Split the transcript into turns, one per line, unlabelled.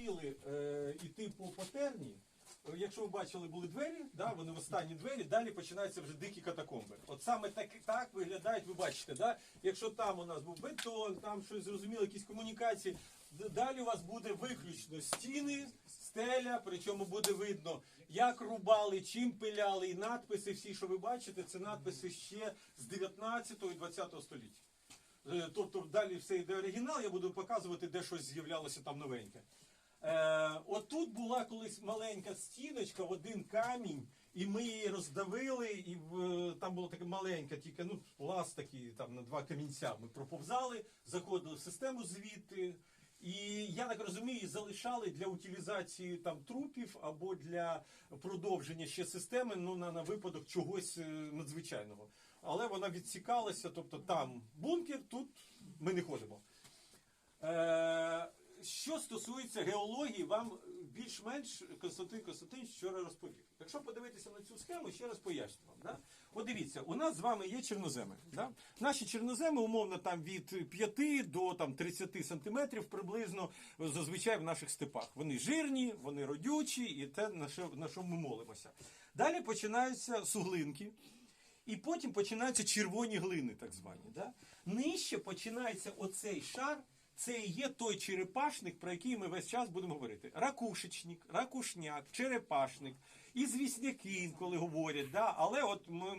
навчили е, іти по патерні. Е, Якщо ви бачили, були двері, да, вони в останні двері, далі починаються вже дикі катакомби. От саме так, так виглядають, ви бачите, да? якщо там у нас був бетон, там щось зрозуміло, якісь комунікації, далі у вас буде виключно стіни, стеля, причому буде видно, як рубали, чим пиляли, і надписи, всі, що ви бачите, це надписи ще з 19 і 20 століття. Е, Тобто далі все йде оригінал, я буду показувати, де щось з'являлося там новеньке. Колись маленька стіночка в один камінь, і ми її роздавили, і в, там було таке маленьке, тільки ну, пласт такий там на два камінця. Ми проповзали, заходили в систему звідти. І я так розумію, залишали для утилізації там трупів або для продовження ще системи, ну на, на випадок чогось е, надзвичайного. Але вона відсікалася, тобто там бункер, тут ми не ходимо. Стосується геології, вам більш-менш Константин Константинович вчора розповів. Якщо подивитися на цю схему, ще раз поясню вам. Да? От дивіться, у нас з вами є чорноземи. Да? Наші чорноземи, умовно, там від 5 до там, 30 сантиметрів приблизно зазвичай в наших степах. Вони жирні, вони родючі, і те, на що, на що ми молимося. Далі починаються суглинки. І потім починаються червоні глини, так звані. Да? Нижче починається оцей шар. Це і є той черепашник, про який ми весь час будемо говорити. Ракушечник, ракушняк, черепашник, і звісняки інколи говорять. Да? Але от ми